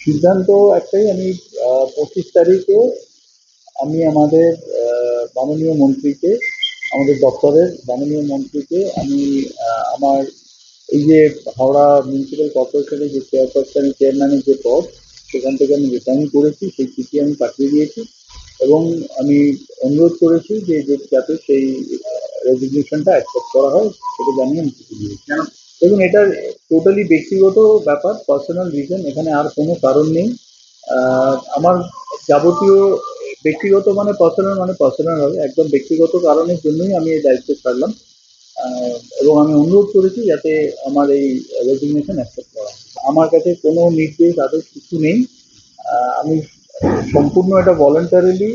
সিদ্ধান্ত একটাই আমি পঁচিশ তারিখে আমি আমাদের মাননীয় মন্ত্রীকে আমাদের দপ্তরের মাননীয় মন্ত্রীকে আমি আমার এই যে হাওড়া মিউনিসিপ্যাল কর্পোরেশনের যে চেয়ারপারসন চেয়ারম্যানের যে পদ সেখান থেকে আমি রিটার্ন করেছি সেই চিঠি আমি পাঠিয়ে দিয়েছি এবং আমি অনুরোধ করেছি যে যাতে সেই রেজিগনেশনটা অ্যাকসেপ্ট করা হয় সেটা জানিয়ে আমি চিঠি দিয়েছি। দেখুন এটা টোটালি ব্যক্তিগত ব্যাপার পার্সোনাল রিজন এখানে আর কোনো কারণ নেই। আমার যাবতীয় ব্যক্তিগত মানে পার্সোনাল মানে পার্সোনাল হবে, একদম ব্যক্তিগত কারণের জন্যই আমি এই দায়িত্ব ছাড়লাম। এবং আমি অনুরোধ করেছি যাতে আমার এই রেজিগনেশন অ্যাকসেপ্ট করা। আমার কাছে কোনো নির্দেশ, আদেশ কিছু নেই। আমি সম্পূর্ণ এটা ভলেন্টারিলি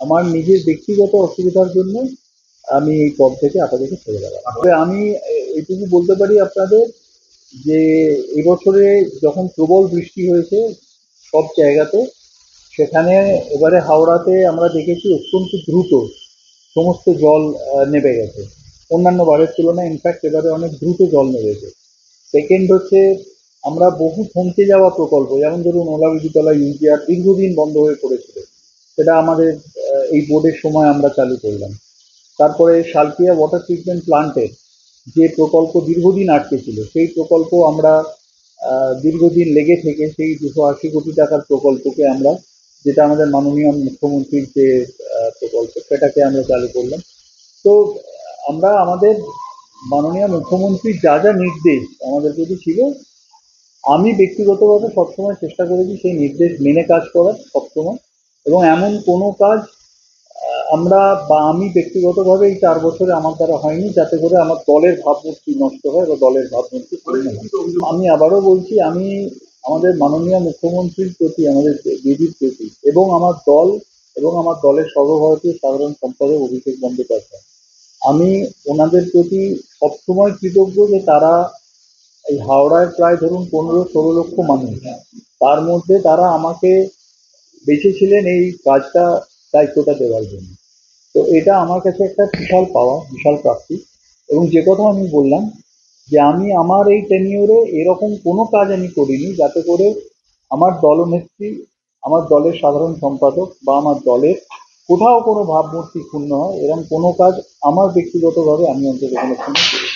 আমার নিজের ব্যক্তিগত অসুবিধার জন্য আমি এই পদ থেকে আপাতত ছেড়ে দিলাম তবে আমি এইটুকু বলতে পারি আপনাদের যে এবছরে যখন প্রবল বৃষ্টি হয়েছে সব জায়গাতে, সেখানে এবারে হাওড়াতে আমরা দেখেছি অত্যন্ত দ্রুত সমস্ত জল নেমে গেছে। অন্যান্য বারের তুলনায় ইনফ্যাক্ট এবারে অনেক দ্রুত জল নেমেছে সেকেন্ড হচ্ছে, আমরা বহু থমকে যাওয়া প্রকল্প, যেমন ধরুন ওলা বিদ্যুতলা ইউজিআর দীর্ঘদিন বন্ধ হয়ে পড়েছিল। সেটা আমাদের এই বোর্ডের সময় আমরা চালু করলাম। তারপরে শালকিয়া ওয়াটার ট্রিটমেন্ট প্লান্টের যে প্রকল্প দীর্ঘদিন আটকে ছিল, সেই প্রকল্প আমরা দীর্ঘদিন লেগে থেকে সেই দুশো আশি কোটি টাকার প্রকল্পকে আমরা, যেটা আমাদের মাননীয় মুখ্যমন্ত্রীর যে প্রকল্প, সেটাকে আমরা চালু করলাম। তো আমরা আমাদের মাননীয় মুখ্যমন্ত্রীর যা যা নির্দেশ আমাদের প্রতি ছিল, আমি ব্যক্তিগতভাবে সবসময় চেষ্টা করেছি সেই নির্দেশ মেনে কাজ করার সবসময়, এবং এমন কোনো কাজ আমরা বা আমি ব্যক্তিগতভাবে এই চার বছরে আমার দ্বারা হয়নি, যাতে করে আমার দলের ভাবমূর্তি নষ্ট হয় বা দলের ভাবমূর্তি আমি আবারও বলছি, আমি আমাদের মাননীয় মুখ্যমন্ত্রীর প্রতি, আমাদের দিদির প্রতি এবং আমার দল এবং আমার দলের সর্বভারতীয় সাধারণ সম্পাদক অভিষেক বন্দ্যোপাধ্যায়, আমি ওনাদের প্রতি সবসময় কৃতজ্ঞ যে তারা এই হাওড়ায় প্রায় ধরুন পনেরো ষোলো লক্ষ মানুষ, তার মধ্যে তারা আমাকে বেঁচেছিলেন এই কাজটা দায়িত্বটা দেওয়ার জন্য তো এটা আমার কাছে একটা বিশাল পাওয়া, বিশাল প্রাপ্তি এবং যে কথা আমি বললাম, যে আমি আমার এই টেনিওরে এরকম কোনো কাজ আমি করিনি যাতে করে আমার দলনেত্রী, আমার দলের সাধারণ সম্পাদক বা আমার দলের কোথাও কোনো ভাবমূর্তি ক্ষুণ্ণ হয় এরকম কোনো কাজ আমার ব্যক্তিগতভাবে আমি অন্তত কোনো।